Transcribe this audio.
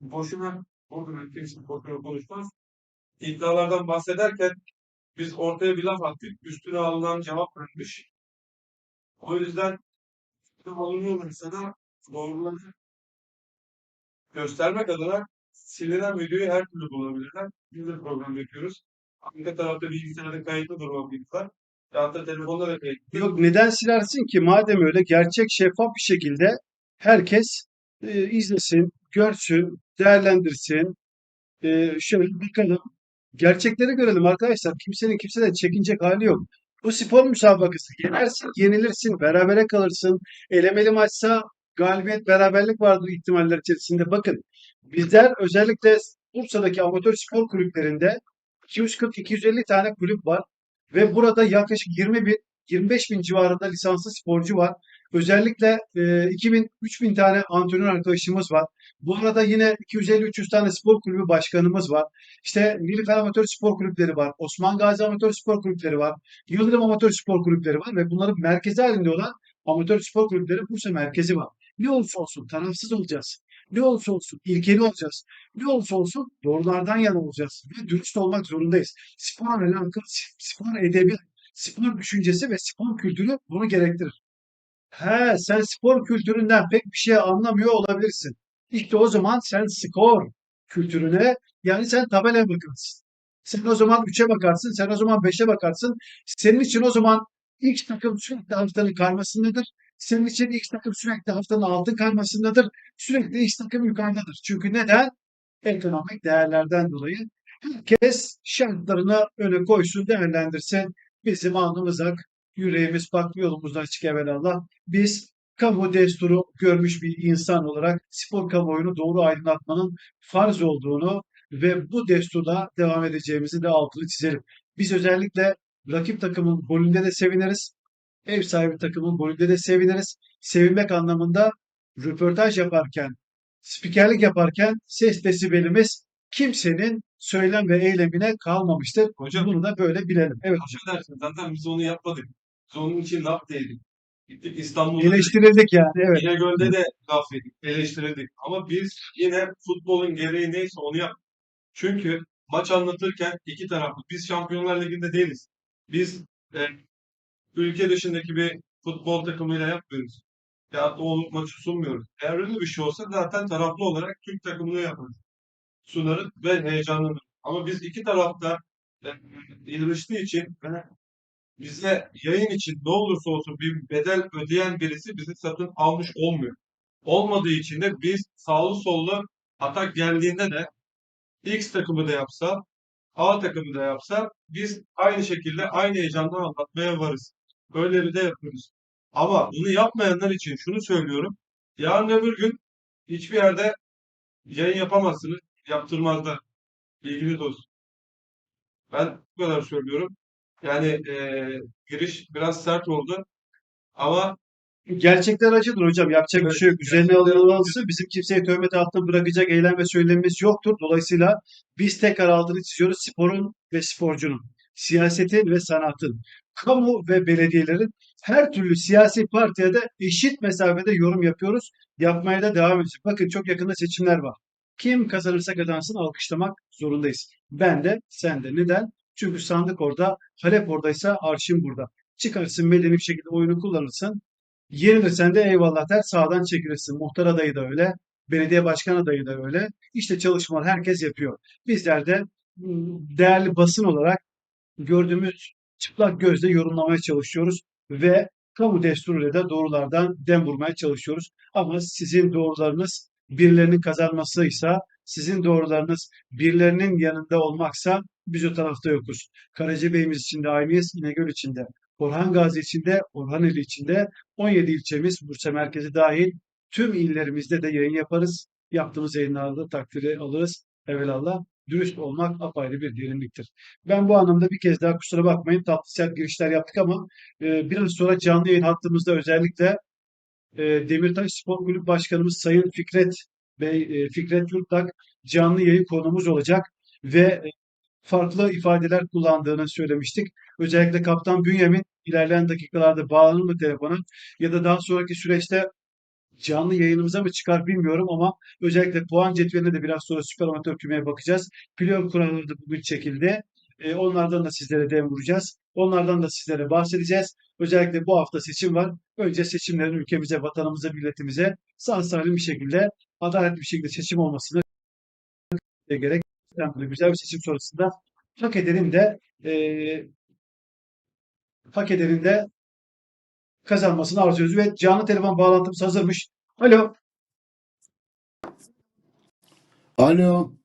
boşuna burada kimse boşuna konuşmaz. İddialardan bahsederken biz ortaya bir laf attık. Üstüne alınan cevap vermiş. O yüzden alınıyor insana doğruları göstermek adına silinen videoyu her türlü bulabilirler. Biz de program yapıyoruz. Arka tarafta bilgisayarda kayıtlı durma bilgiler. Ya da telefonda da kayıtlı. Yok neden silersin ki? Madem öyle gerçek şeffaf bir şekilde herkes e, izlesin, görsün, değerlendirsin. E, şöyle bakalım. Gerçekleri görelim arkadaşlar. Kimsenin kimseden çekinecek hali yok. Bu spor müsabakası. Yenersin, yenilirsin, berabere kalırsın. Elemeli maçsa galibiyet, beraberlik vardır ihtimaller içerisinde. Bakın bizler özellikle Bursa'daki amatör spor kulüplerinde 240-250 tane kulüp var. Ve burada yaklaşık 20 bin, 25 bin civarında lisanslı sporcu var. Özellikle e, 2000, 3000 tane antrenör arkadaşımız var. Bu arada yine 250-300 tane spor kulübü başkanımız var. İşte Nilüfer Amatör Spor Kulüpleri var. Osman Gazi Amatör Spor Kulüpleri var. Yıldırım Amatör Spor Kulüpleri var ve bunların merkezi halinde olan Amatör Spor Kulüpleri Bursa merkezi var. Ne olursa olsun tarafsız olacağız. Ne olursa olsun ilkeli olacağız. Ne olursa olsun doğrulardan yana olacağız. Ve dürüst olmak zorundayız. Spor alakalı, spor edebi, spor düşüncesi ve spor kültürü bunu gerektirir. He, sen spor kültüründen pek bir şey anlamıyor olabilirsin. İşte o zaman sen skor kültürüne yani sen tabelaya bakarsın. Sen o zaman 3'e bakarsın, sen o zaman 5'e bakarsın. Senin için o zaman ilk takım sürekli haftanın karmasındadır. Senin için ilk takım sürekli haftanın altın karmasındadır. Sürekli ilk takım yukarıdadır. Çünkü neden? Ekonomik değerlerden dolayı herkes şartlarını öne koysun, değerlendirsin. Bizim alnımız ak, yüreğimiz bak yolumuzda açık evvelallah. Biz kamu desturu görmüş bir insan olarak spor kamuoyunu doğru aydınlatmanın farz olduğunu ve bu desturda devam edeceğimizi de altını çizelim. Biz özellikle rakip takımın golünde de seviniriz. Ev sahibi takımın golünde de seviniriz. Sevinmek anlamında röportaj yaparken, spikerlik yaparken ses desibelimiz kimsenin söylem ve eylemine kalmamıştır. Hocam Bunu da böyle bilelim. Evet hocam. affedersin zaten biz onu yapmadık. Biz onun için laf değildik. Gittik İstanbul'da Eleştirildik yani. Evet. İnegöl'de de laf yedik, eleştirildik. Ama biz yine futbolun gereği neyse onu yaptık. Çünkü maç anlatırken iki taraflı. Biz Şampiyonlar Ligi'nde değiliz. Biz e, ülke dışındaki bir futbol takımıyla yapmıyoruz. Ya da o maçı sunmuyoruz. Eğer öyle bir şey olsa zaten taraflı olarak Türk takımını yaparız. Sunarız ve heyecanlanırız. Ama biz iki tarafta e, yarıştığı için ve bize yayın için ne olursa olsun bir bedel ödeyen birisi bizi satın almış olmuyor. Olmadığı için de biz sağlı sollu atak geldiğinde de X takımı da yapsa, A takımı da yapsa biz aynı şekilde aynı heyecanla anlatmaya varız. Öyle bir de yapıyoruz. Ama bunu yapmayanlar için şunu söylüyorum. Yarın öbür gün hiçbir yerde yayın yapamazsınız. Yaptırmazlar. Bilginiz olsun. Ben bu kadar söylüyorum. Yani eee, giriş biraz sert oldu. Ama Gerçekler acıdır hocam. Yapacak bir Evet, şey yok. Üzerine alınması bizim kimseye töhmet altında bırakacak eylem ve söylemimiz yoktur. Dolayısıyla biz tekrar altını çiziyoruz. Sporun ve sporcunun, siyasetin ve sanatın, kamu ve belediyelerin her türlü siyasi partiye de eşit mesafede yorum yapıyoruz. Yapmaya da devam edeceğiz. Bakın çok yakında seçimler var. Kim kazanırsa kazansın alkışlamak zorundayız. Ben de, sen de. Neden? Çünkü sandık orada, Halep oradaysa arşın burada. Çıkarsın medeni bir şekilde oyunu kullanırsın. Yenilirsen de eyvallah der sağdan çekilirsin. Muhtar adayı da öyle. Belediye başkan adayı da öyle. İşte çalışmalar herkes yapıyor. Bizler de ım, değerli basın olarak gördüğümüz çıplak gözle yorumlamaya çalışıyoruz ve kamu desturuyla da doğrulardan dem vurmaya çalışıyoruz. Ama sizin doğrularınız birilerinin kazanmasıysa, sizin doğrularınız birilerinin yanında olmaksa biz o tarafta yokuz. Karacabeyimiz için de aynıyız, İnegöl için de. Orhan Gazi için de, Orhaneli için de 17 ilçemiz, Bursa merkezi dahil tüm illerimizde de yayın yaparız. Yaptığımız yayınlarda takdiri alırız. Evelallah dürüst olmak apayrı bir derinliktir. Ben bu anlamda bir kez daha kusura bakmayın tatlı sert girişler yaptık ama e, biraz sonra canlı yayın hattımızda özellikle e, Demirtaş Spor Kulüp Başkanımız Sayın Fikret Bey, e, Fikret Yurttak canlı yayın konumuz olacak ve e, farklı ifadeler kullandığını söylemiştik. Özellikle Kaptan Bünyamin ilerleyen dakikalarda bağlanır mı telefona ya da daha sonraki süreçte canlı yayınımıza mı çıkar bilmiyorum ama özellikle puan cetveline de biraz sonra süper amatör kümeye bakacağız. Playoff kuralları da bugün çekildi. E, onlardan da sizlere dem vuracağız. Onlardan da sizlere bahsedeceğiz. Özellikle bu hafta seçim var. Önce seçimlerin ülkemize, vatanımıza, milletimize sağ salim bir şekilde, adaletli bir şekilde seçim olmasını gerek. Güzel bir seçim sonrasında hak edenin de e, hak edenin de kazanmasını arzuyoruz ve canlı telefon bağlantımız hazırmış. Alo. Alo.